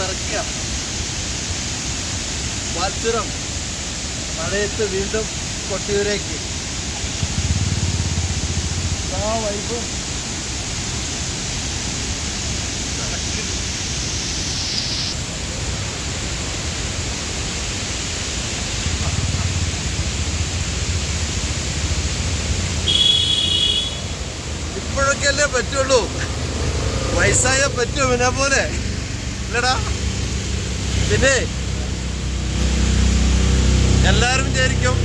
വിറയ്ക്കുക വാത്സുരം. മഴയത്ത് വീണ്ടും കൊട്ടിയൂരേക്ക്. ആ വൈബും. ഇപ്പോഴൊക്കെയല്ലേ പറ്റുള്ളൂ. വയസ്സായ പറ്റും പിന്നെ പോലെ. ഇല്ലടാ. പിന്നെ എല്ലാവരും വിചാരിക്കും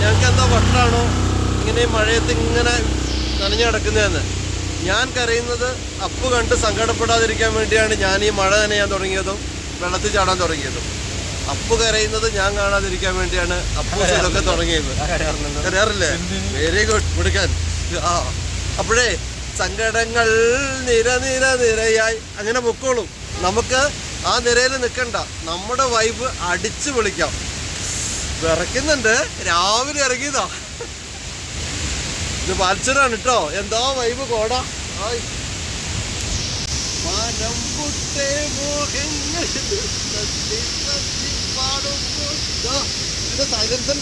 ഞങ്ങൾക്ക് എന്താ വട്ടാണോ ഇങ്ങനെ മഴയത്ത് ഇങ്ങനെ നനഞ്ഞു കിടക്കുന്നതെന്ന്. ഞാൻ കരയുന്നത് അപ്പ് കണ്ട് സങ്കടപ്പെടാതിരിക്കാൻ വേണ്ടിയാണ് ഞാൻ ഈ മഴ നനയാൻ തുടങ്ങിയതും വെള്ളത്തിൽ ചാടാൻ തുടങ്ങിയതും. അപ്പ് കരയുന്നത് ഞാൻ കാണാതിരിക്കാൻ വേണ്ടിയാണ് അപ്പു ഇതൊക്കെ തുടങ്ങിയത്. കരയാറില്ലേ? വെരി ഗുഡ് കൊടുക്കാൻ ആ. അപ്പോഴേ സങ്കടങ്ങൾ നിര നിര നിരയായി. അങ്ങനെ പൊക്കോളും. നമുക്ക് ആ നിരയിൽ നിൽക്കണ്ട. നമ്മുടെ വൈബ് അടിച്ച് വിളിക്കാം. വിറയ്ക്കുന്നുണ്ട്. രാവിലെ ഇറങ്ങിയതാ. ഇത് വാത്സരാണ് കേട്ടോ എന്താ വൈബ് കോടാ? ആയ്. മനം പുട്ടേ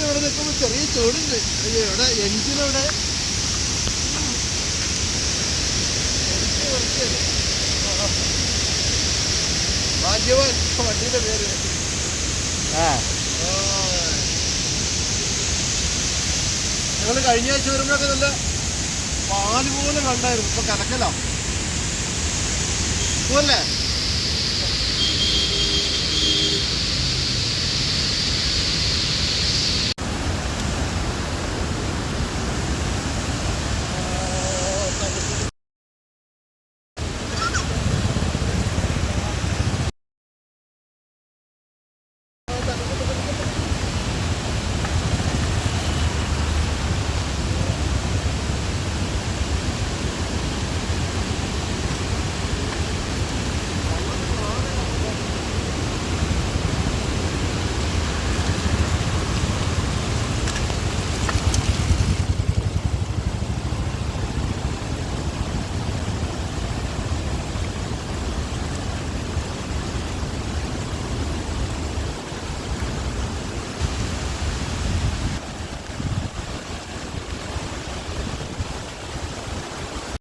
ഇവിടെ നിൽക്കുമ്പോ ചെറിയ ചൂടുണ്ട് ഇവിടെ എനിക്ക് വെറുതെ. ആ. ഭാഗ്യവാൻ വണ്ടിയുടെ പേര് ആ. ഞങ്ങൾ കഴിഞ്ഞ ആഴ്ച വരുമ്പോഴൊക്കെ നല്ല പാൽ പോലെ കണ്ടായിരുന്നു. ഇപ്പൊ കലക്കലാ. പോവല്ലേ